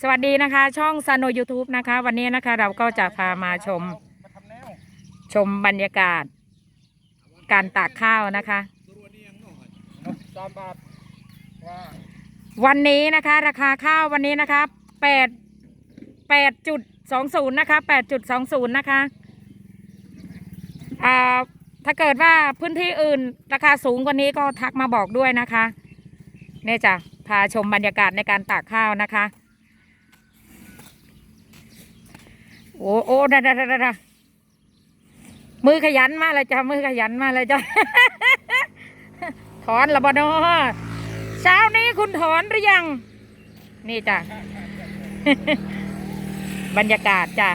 สวัสดีนะคะ ช่องซานโน YouTube นะคะ วันนี้นะคะ เราก็จะพามาชม ชมบรรยากาศ การตากข้าวนะคะ วันนี้นะคะ ราคาข้าววันนี้นะคะแปดแปดจุดสองศูนย์นะคะแปดจุดสองศูนย์นะคะอ่าถ้าเกิดว่าพื้นที่อื่นราคาสูงกว่านี้ก็ทักมาบอกด้วยนะคะ เนี่ยจ้ะพาชมบรรยากาศในการตากข้าวนะคะ โอ้โอ้ดาดาดาดามือขยันมากเลยจ้ะมือขยันมากเลยจ้ะถอนละบเนอเช้านี้คุณถอนหรือยัง นี่จ้ะบรรยากาศจ้ะ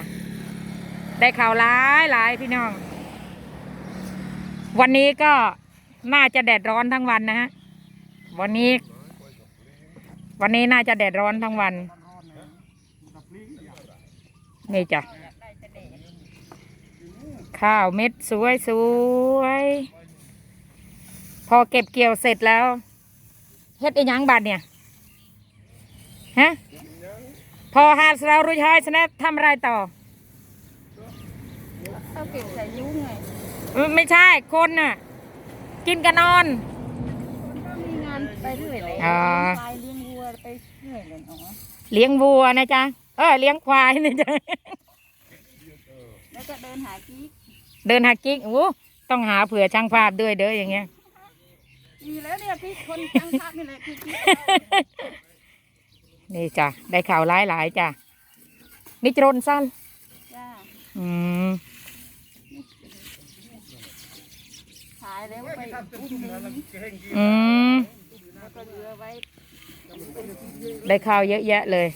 ได้ข่าวร้ายหลายพี่น้อง วันนี้ก็น่าจะแดดร้อนทั้งวันนะฮะ วันนี้ วันนี้น่าจะแดดร้อนทั้งวัน นี่จ้ะ ข้าวเม็ดสวยสวยๆพอเก็บเกี่ยวเสร็จแล้วเฮ็ดอีหยังบาดเนี่ยฮะพอหาเรารู้ใช้สนะทำอะไรต่อเอาเก็บใส่ยุ้งไงเออไม่ใช่คนน่ะ กินกันนอนก็มีงาน ไปเรื่อยเลยอ๋อไปเลี้ยงวัวไปเรื่อยเลยอ๋อเลี้ยงวัวนะจ๊ะเออเลี้ยงควายนะจ๊ะแล้วก็เดินหากิ๊กเดินหากิ๊กโอ้ต้องหาเผื่อช่างภาพด้วยเด้ออย่างเงี้ยมีแล้วเนี่ยพี่คนจังภาพนี่แหละคือกิ๊กนี่จ้ะได้ข่าวร้ายหลายจ้ะนิจรนสั้นจ้าอืมขายแล้วไปอุ้มเลยอืม แล้วก็เหลือไว้ได้ข่าวเยอะแยะเลย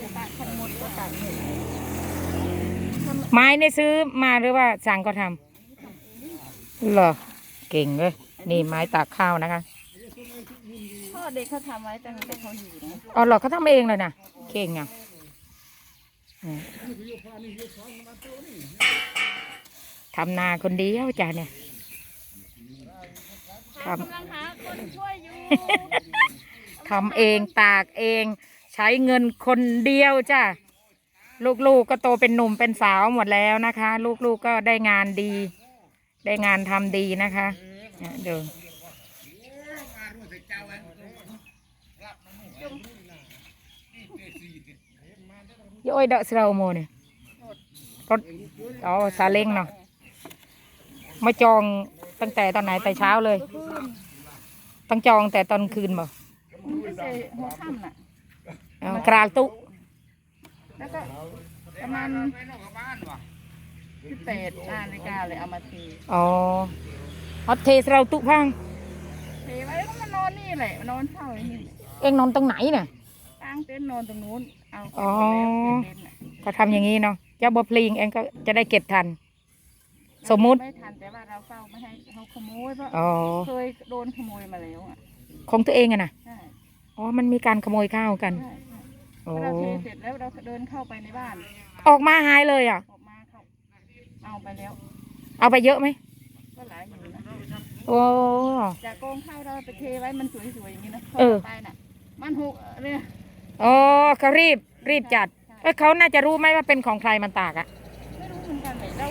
จะตัดขันหมดก็ตัดหมดไม้ได้ซื้อมาหรือว่าสั่งก็ทำเหรอเก่งเลยนี่ไม้ตากข้าวนะคะพ่อเด็กเขาทำไว้ตั้งแต่เขาอยู่นะอ๋อเหรอเขาทำเองเลยนะเก่งอะอืม ทำนาคนเดียวจ้ะเนี่ยทกำลังหาคนช่วยอยู่ำทำเองตากเอง ใช้เงินคนเดียวจ้ะลูกๆก็โตเป็นหนุ่มเป็นสาวหมดแล้วนะคะ ลูกๆก็ได้งานดี ได้งานทำดีนะคะเนี่ยเดูโย้ยเดาะเสราโมเนี่ยรถอ๋อซาเล้งเนาะ มาจองตั้งแต่ตอนไหนแต่เช้าเลย ต้องจองแต่ตอนคืนบ่ไม่ใช่หัวค่ำน่ะ เอากราลตุแล้วก็ประมาณสิบแปดนาฬิกาเลยเอามาทีอ๋อเอาเทสเราตุพังเทไว้แล้วก็มานอนนี่แหละมานอนเฝ้าอย่างนี้เอ็งนอนตรงไหนเนี่ยตั้งเต็นท์นอนตรงนู้นเอาอ๋อ เต็นท์น่ะ ก็ทำอย่างนี้เนาะเจ้าบพลิงเองก็จะได้เก็บทัน สมมุติ ไม่ทันแต่ว่าเราเฝ้าไม่ให้เขาขโมยเพราะอ๋อ เคยโดนขโมยมาแล้วอะของตัวเองอะนะใช่ใอ๋อ มันมีการขโมยข้าวกันช่ใช่โอ้พอเราเทเสร็จแล้วเราเดินเข้าไปในบ้าน ออกมาหายเลยอะ ออกมาเขาเอาไปแล้ว เอาไปเยอะไหมก็หลายอยู่นะโอ้ จากกองข้าวเราไปเทไว้มันสวยๆอย่างนี้นะเออไปน่ะ มันหกเนี่ยอ๋อเขารีบรีบจัดเอ้ยเขาน่าจะรู้ไหมว่าเป็นของใครมันตากอะไ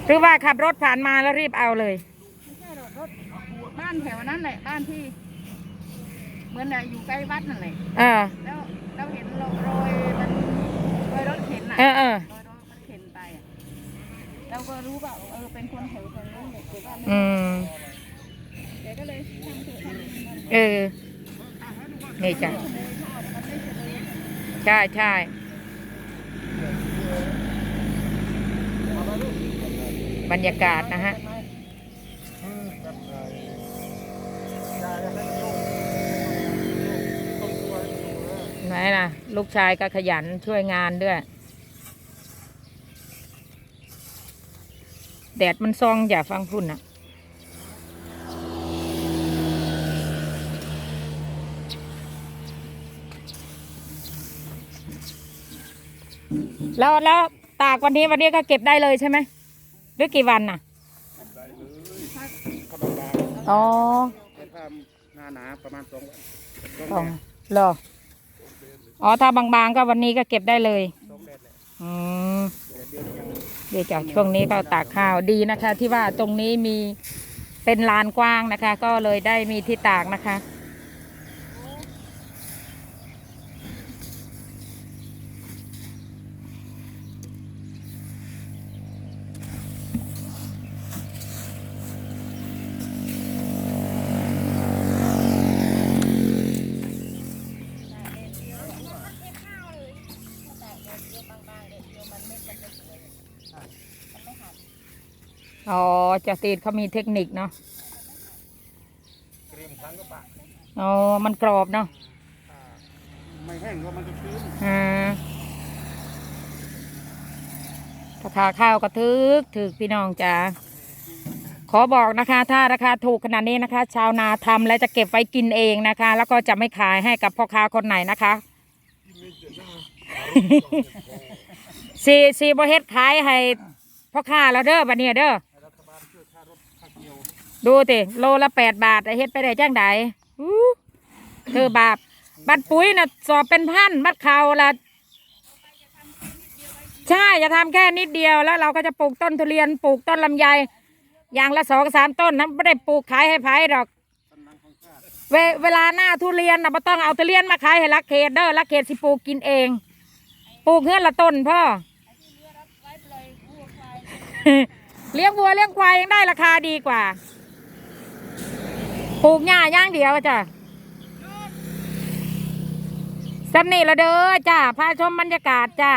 หรือว่าขับรถผ่านมาแล้วรีบเอาเลย ไม่ใช่หรอกรถบ้านแถวนั้นแหละบ้านที่ เหมือนน่ะอยู่ใกล้วัดนั่นแหละเออ แล้วเราเห็นรอยมันรอยรถเข็นน่ะเออเออ รอยรถมันเข็นไปอะเราก็รู้ว่าเออเป็นคนแถวตรงนู้นเนี่ยแต่ว่าอืมแกก็เลยทำถูกทำมันเออ นี่จ้ะเลยทอดมันไม่เจริญ ใช่ใช่ บรรยากาศนะฮะไหนยายให้ลูกต้องช่วยดูนะไหนล่ะ ลูกชายก็ขยันช่วยงานด้วย แดดมันซองอย่าฟังพุ่นอะแล้วแล้วตากวันนี้วันนี้ก็เก็บได้เลยใช่ไหม หรือกี่วันน่ะอ๋อแต่ถ้าหน้าหนาประมาณสองวันสองสองแดดเหรออ๋อถ้าบางๆก็วันนี้ก็เก็บได้เลยสองแดดแหละอืมแต่เดือนยังเดี๋ยวจากช่วงนี้ก็ตากข้าวดีนะคะ ที่ว่าตรงนี้มีเป็นลานกว้างนะคะ ก็เลยได้มีที่ตากนะคะ อ๋อจะตีดเขามีเทคนิคเนาะเกรียมครั้งก็ปะอ๋อ มันกรอบเนาะอ่าไม่แห้งก็มันจะชื้นอ่าราคาข้าวก็ถึกถึกพี่น้องจ๋าขอบอกนะคะ ถ้าราคาถูกขนาดนี้นะคะ ชาวนาทำและจะเก็บไว้กินเองนะคะ แล้วก็จะไม่ขายให้กับพ่อค้าคนไหนนะคะสีสีบเฮ็ดขายให้พ่อค้าแล้วเด้อบัดเนี้ยเด้อ ดูติโลละแปดบาทเฮ็ดไปได้จังไดอู้เธอบาป บัตรปุ๋ยน่ะสอบเป็นพันบัตรเขาละใช่จะทำแค่นิดเดียวแล้วเราก็จะปลูกต้นทุเรียนปลูกต้นลำไยอย่างละสองสามต้นนะไม่ได้ปลูกขายให้ไผ่ดอก เวเวลาหน้าทุเรียนนะไม่ต้องเอาทุเรียนมาขายให้ลักเขตเด้อลักเขตสิปลูกกินเอง ปลูกเพื่อละต้นพ่อเลี้ยงวัวเลี้ยงควายยังได้ราคาดีกว่า ปลูกหญ้าย่างเดียวจ้ะสำนี่ละเด้อจ้าพาชมบรรยากาศจ้า